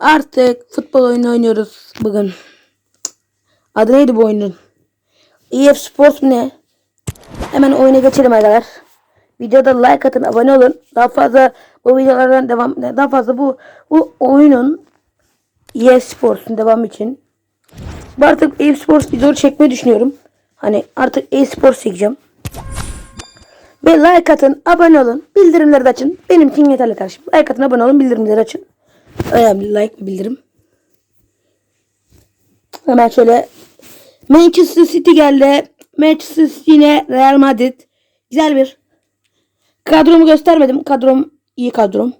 Artık futbol oyunu oynuyoruz bugün. Adı neydi bu oyunun? EF Sports mu ne? Hemen oyuna geçelim arkadaşlar. Videoda like atın, abone olun. Daha fazla bu videolardan devam daha fazla bu bu oyunun EF Sports'un devam için. Bu artık EF Sports videoları çekmeyi düşünüyorum. Hani artık e-sports çekeceğim. Ve like atın, abone olun, bildirimleri de açın. Benim için yeterli kardeşim. Like atın, abone olun, bildirimleri açın. Önemli like bildirim. Hemen şöyle Manchester City geldi. Manchester City yine Real Madrid. Güzel bir. Kadromu göstermedim. Kadrom iyi kadrom.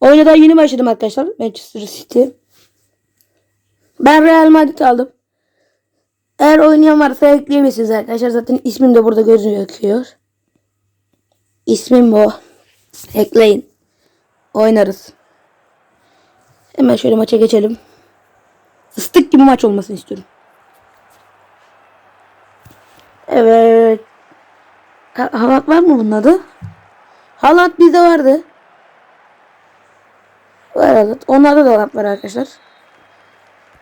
Oyuna da yeni başladım arkadaşlar. Manchester City. Ben Real Madrid aldım. Eğer oynayan varsa ekleyebilirsiniz arkadaşlar. Zaten ismim de burada gözüküyor. İsmim bu. Ekleyin. Oynarız. Hemen şöyle maça geçelim. Istık gibi maç olmasını istiyorum. Evet. Ha Haaland var mı bunun adı? Haaland bizde vardı. Var Haaland. Onlarda da Haaland var arkadaşlar.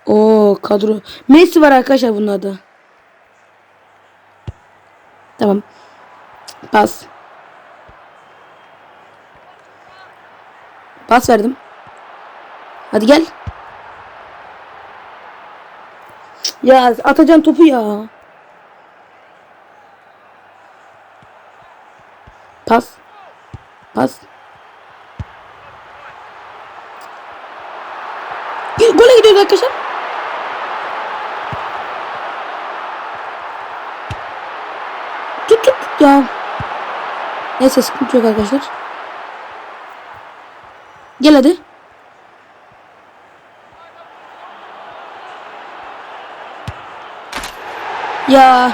Oo kadro. Messi var arkadaşlar bunun adı. Tamam. Pas. Pas verdim. Hadi gel. Ya atacan topu ya. Pas. Pas. Gol- Gole gidiyoruz arkadaşlar. Tut tut ya. Neyse sıkıntı yok arkadaşlar. Gel hadi. Ya.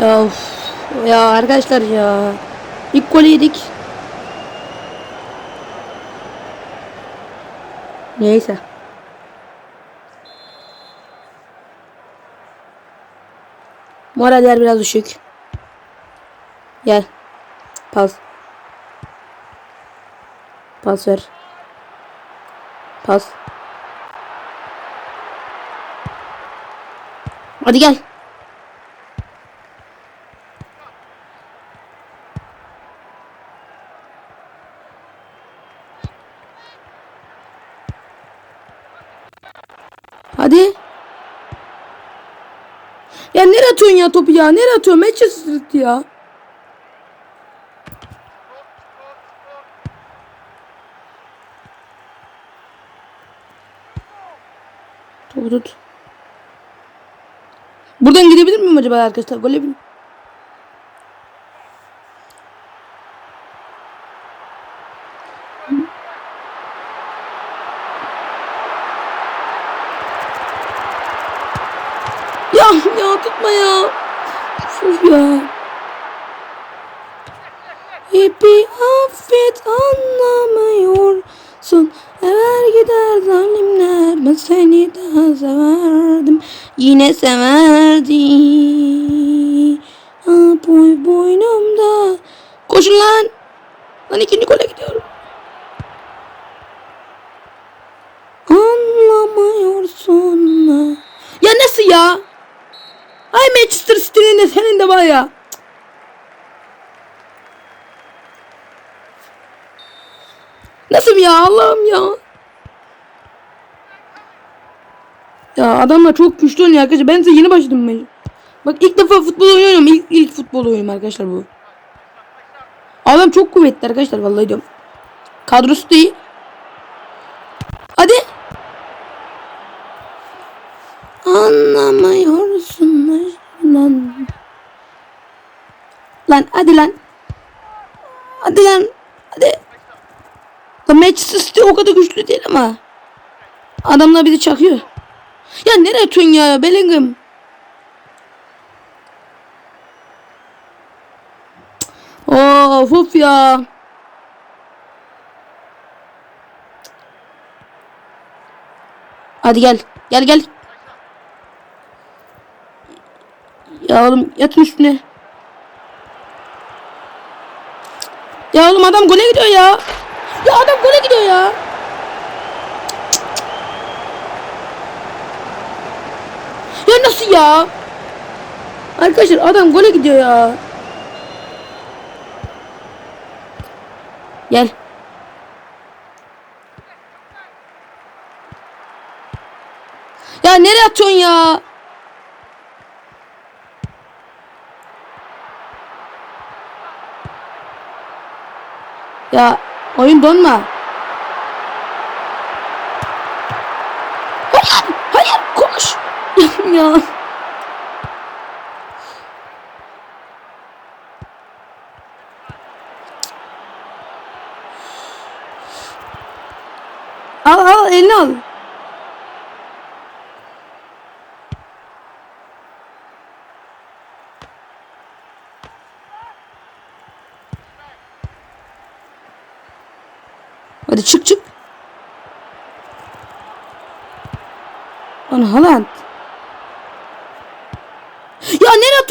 Ya, of. ya arkadaşlar ya. İlk golü yedik. Neyse. Moraller biraz düşük. Gel. Pas. Pas ver. Pas. Hadi gel. Hadi. Ya nereye atıyorsun ya topu ya? Nereye atıyorsun? Manchester City ya. Topu tut. Buradan gidebilir miyim acaba arkadaşlar? Gole bir... Ya ya tutma ya. Sus ya. Hiçbir affet anlamıyorsun. Ever gider zalimler ben seni daha severdim. Yine severdim. Ah boy boynumda. Koşun lan. Lan ikinci gole gidiyorum. Anlamıyorsun. Ya nasıl ya? Ay Manchester City'nin de senin de var ya. Nasıl ya Allah'ım ya. Ya adamlar çok güçlü oynuyor arkadaşlar. Ben size yeni başladım ben. Bak ilk defa futbol oynuyorum. İlk, ilk futbol oynuyorum arkadaşlar bu. Adam çok kuvvetli arkadaşlar vallahi diyorum. Kadrosu da iyi. Hadi. Anlamıyorsun lan. Lan hadi lan. Hadi lan. Hadi. Lan Manchester City o kadar güçlü değil ama. Adamlar bizi çakıyor. Ya nereye atıyorsun ya Bellingham? Of of ya. Hadi gel. Gel gel. Ya oğlum yatın üstüne. Ya oğlum adam gole gidiyor ya. Ya adam gole gidiyor ya. Ya nasıl ya? Arkadaşlar adam gole gidiyor ya. Gel. Ya nereye atıyorsun ya? Ya oyun donma. Ya. Al al elini al. Hadi çık çık. Lan Haaland.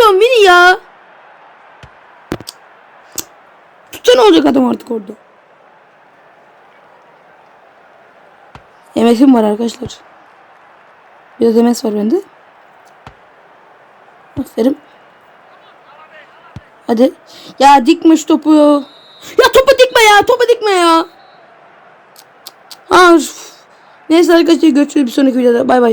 Atıyorsun beni ya? Tutsana olacak adam artık orada. MS'im var arkadaşlar. Biraz MS var bende. Aferin. Hadi. Ya dikme şu topu. Ya topu dikme ya. Topu dikme ya. Ha. Neyse arkadaşlar görüşürüz bir sonraki videoda. Bay bay.